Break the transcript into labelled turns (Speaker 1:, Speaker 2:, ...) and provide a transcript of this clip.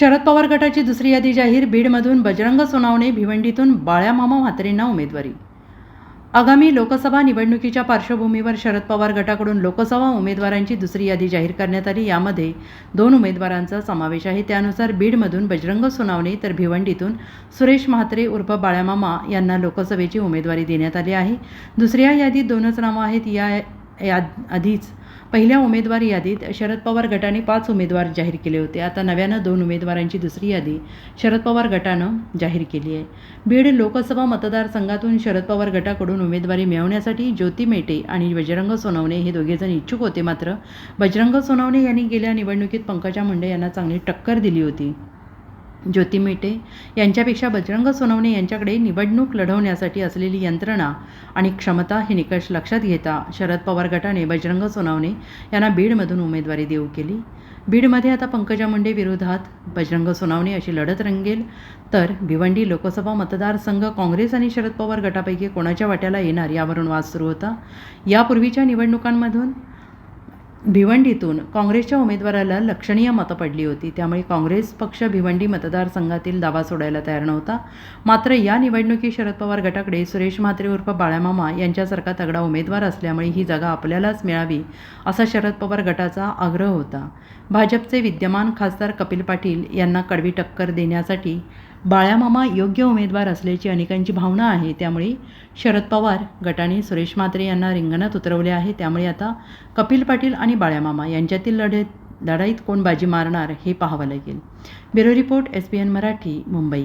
Speaker 1: शरद पवार गटाची दुसरी यादी जाहीर. बीडमधून बजरंग सोनावणे भिवंडीतून बाळ्यामामा म्हात्रेंना उमेदवारी. आगामी लोकसभा निवडणुकीच्या पार्श्वभूमीवर शरद पवार गटाकडून लोकसभा उमेदवारांची दुसरी यादी जाहीर करण्यात आली. यामध्ये दोन उमेदवारांचा समावेश आहे. त्यानुसार बीडमधून बजरंग सोनावणे तर भिवंडीतून सुरेश म्हात्रे उर्फ बाळ्यामामा यांना लोकसभेची उमेदवारी देण्यात आली आहे. दुसऱ्या यादीत दोनच नावं आहेत. या याद आधीच. पहिल्या उमेदवार यादीत शरद पवार गटाने पाच उमेदवार जाहीर केले होते. आता नव्यानं दोन उमेदवारांची दुसरी यादी शरद पवार गटानं जाहीर केली आहे. बीड लोकसभा मतदारसंघातून शरद पवार गटाकडून उमेदवारी मिळवण्यासाठी ज्योती मेटे आणि बजरंग सोनवणे हे दोघेजण इच्छुक होते मात्र बजरंग सोनवणे यांनी गेल्या निवडणुकीत पंकजा मुंडे यांना चांगली टक्कर दिली होती. ज्योती मेटे यांच्यापेक्षा बजरंग सोनवणे यांच्याकडे निवडणूक लढवण्यासाठी असलेली यंत्रणा आणि क्षमता हे निकष लक्षात घेता शरद पवार गटाने बजरंग सोनवणे यांना बीडमधून उमेदवारी देऊ केली. बीडमध्ये आता पंकजा मुंडे विरोधात बजरंग सोनावणे अशी लढत रंगेल. तर भिवंडी लोकसभा मतदारसंघ काँग्रेस आणि शरद पवार गटापैकी कोणाच्या वाट्याला येणार यावरून वाद सुरू होता. यापूर्वीच्या निवडणुकांमधून भिवंडीतून काँग्रेसच्या उमेदवाराला लक्षणीय मतं पडली होती. त्यामुळे काँग्रेस पक्ष भिवंडी मतदारसंघातील दावा सोडायला तयार नव्हता. मात्र या निवडणुकीत शरद पवार गटाकडे सुरेश म्हात्रे उर्फ बाळामामा यांच्यासारखा तगडा उमेदवार असल्यामुळे ही जागा आपल्यालाच मिळावी असा शरद पवार गटाचा आग्रह होता. भाजपचे विद्यमान खासदार कपिल पाटील यांना कडवी टक्कर देण्यासाठी बाळ्यामामा योग्य उमेदवार असल्याची अनेकांची भावना आहे. त्यामुळे शरद पवार गटाने सुरेश म्हात्रे यांना रिंगणात उतरवले आहे. त्यामुळे आता कपिल पाटील आणि बाळ्यामामा यांच्यातील लढत लढाईत कोण बाजी मारणार हे पाहावं लागेल. Bureau report S B N Marathi Mumbai.